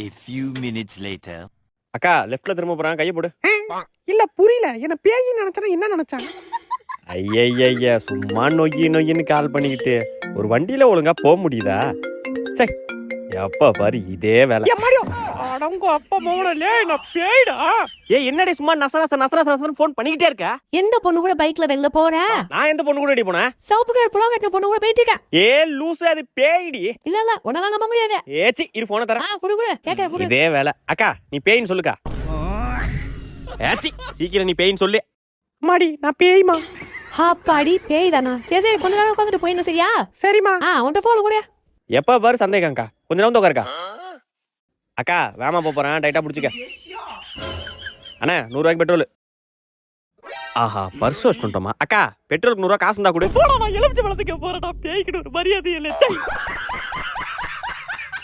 A few minutes later. அக்கா லெஃப்ட்ல திரும்ப போறான். கையை போடு. இல்ல புரியல. என்ன பேய் நினைச்சா என்ன நினைச்சான் ஐயய்ய சும்மா நொய்யி நொய்யின்னு கால் பண்ணிக்கிட்டு. ஒரு வண்டியில ஒழுங்கா போக முடியுதா? சே எப்ப பாரு இதே வேலை. எம்மாடியோ அடங்க அப்பா மோனலே நான் பேய்டா. ஏய் என்னடி சும்மா நச நச நச நச ஃபோன் பண்ணிக்கிட்டே இருக்க? எந்த பொண்ணு கூட பைக்ல வெளில போற? நான் எந்த பொண்ணு கூட அடி போனேன்? சிவப்பு கலர் புலம் கட்டின பொண்ணு கூட போயிட்டு இருக்க ஏ லூசு அது பேய்டி. இல்ல இல்ல உன்னதான் நம்ப முடியாது. ஏச்சி இரு போன தரேன். ஆ குடு குடு கேக்குற குடு. இதே வேலை. அக்கா நீ பேயின்னு சொல்லுக்கா. ஏச்சி சீக்கிரம் நீ பேயின்னு சொல்லு. மாடி நான் பேய்மா. அப்பாடி பேய் தானா? சரி சரி கொஞ்ச நேரம் உட்காந்துட்டு போயிடணும் சரியா? சரிம்மா. ஆ உன்கிட்ட போன் கூட. எப்ப பாரு சந்தேகம்க்கா கொஞ்ச நேரம் உட்காருக்கா. அக்கா வேமா போறேன் டைட்டா பிடிச்சிக்க. அண்ணா நூறுரூவாய்க்கு பெட்ரோல் ஆஹா பர்ஸ் வாஷ் பண்ணிட்டோமா? அக்கா பெட்ரோலுக்கு நூறுரூவா காசு இருந்தா கொடு. நான் எலுமிச்சை பழத்துக்கு போறேன் பேய்க்கிட்டு ஒரு மரியாதை இல்லை.